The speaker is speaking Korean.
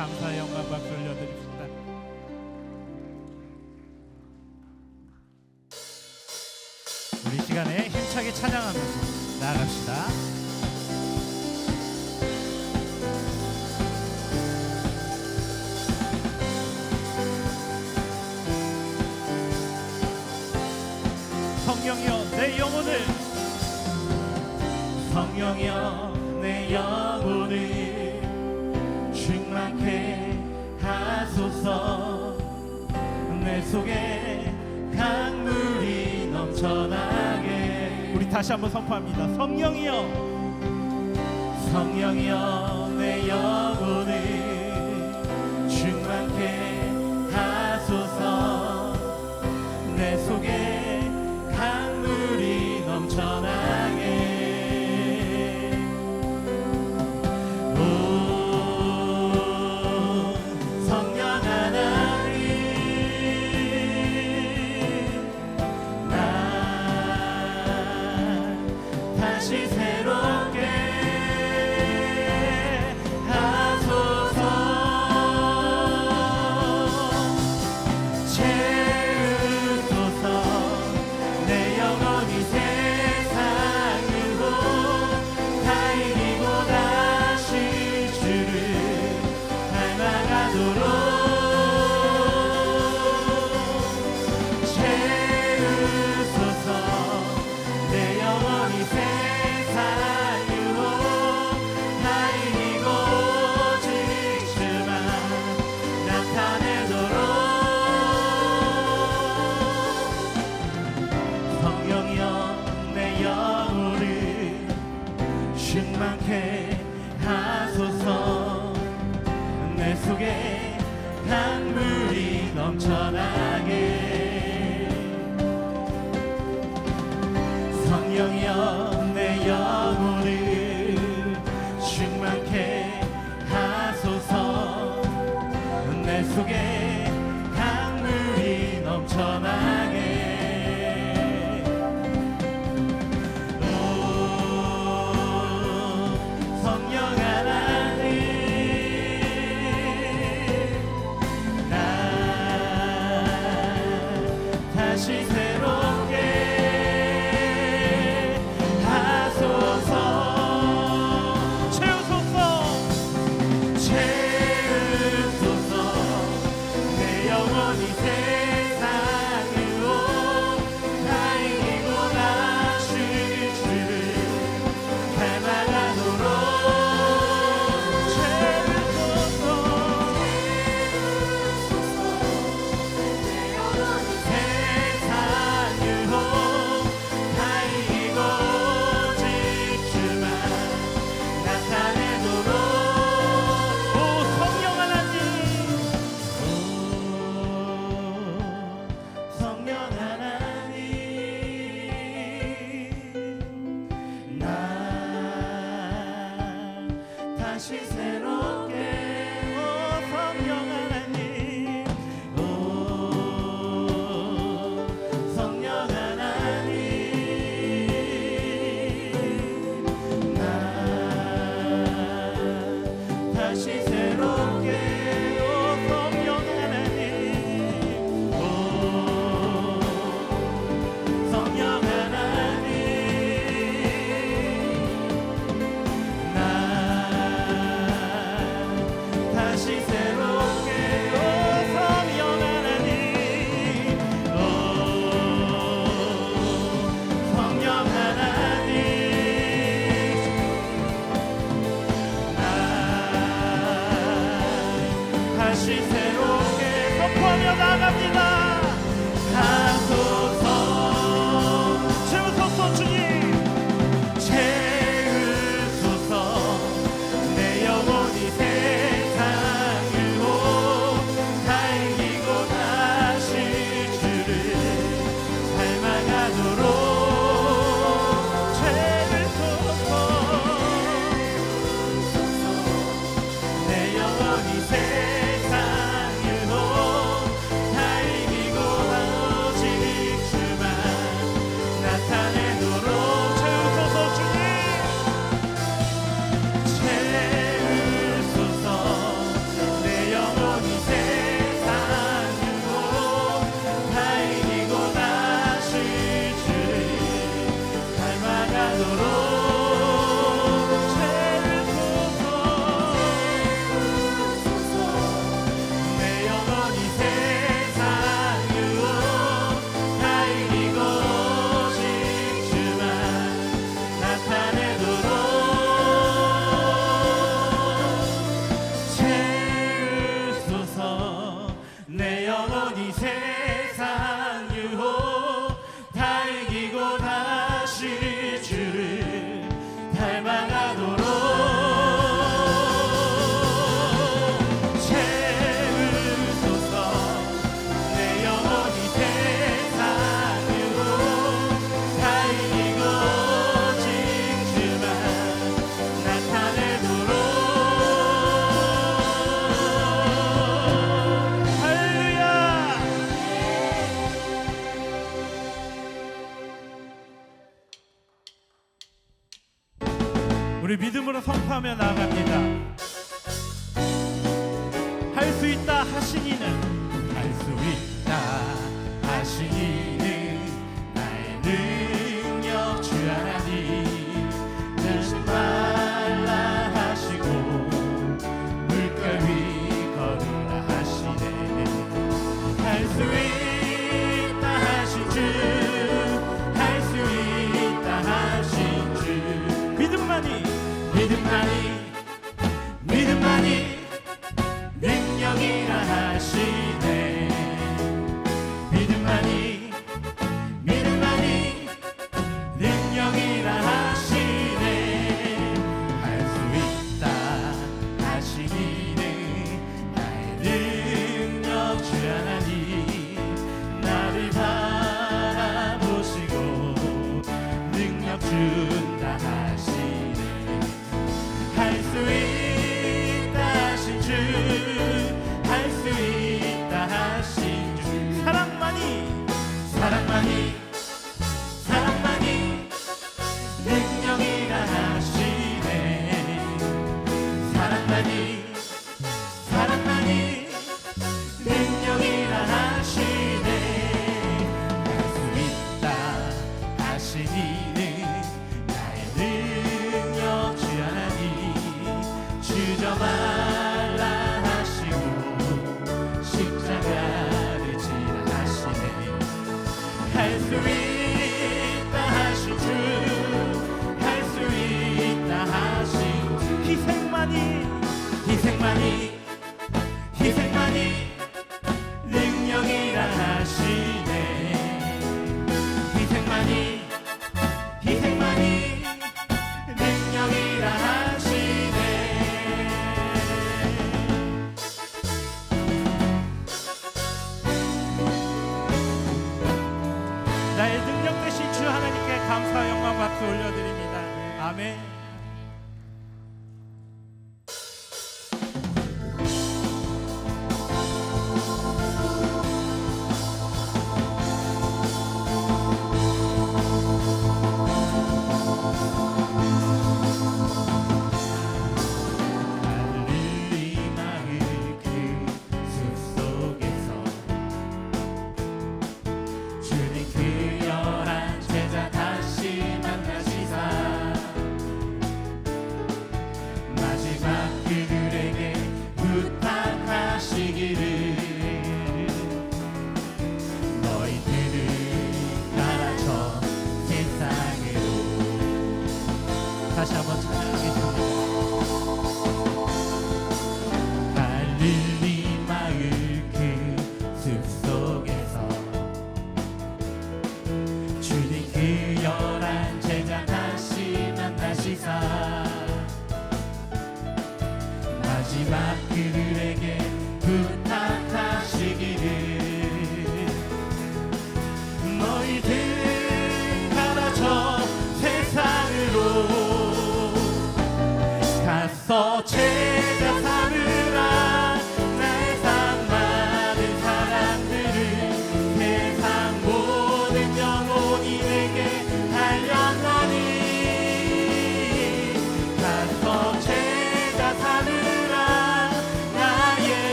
감사의 영광 박수 올려드립시다. 우리 시간에 힘차게 찬양하면서 나아갑시다. 충만케 하소서. 내 속에 강물이 넘쳐나게. 우리 다시 한번 선포합니다. 성령이여. 성령이여 내 영혼을 충만케 하소서. 내 속에 she's Jesus. 우리 믿음으로 선포하며 나아갑니다. 할 수 있다 하시니는 할 수 있다. 동일하신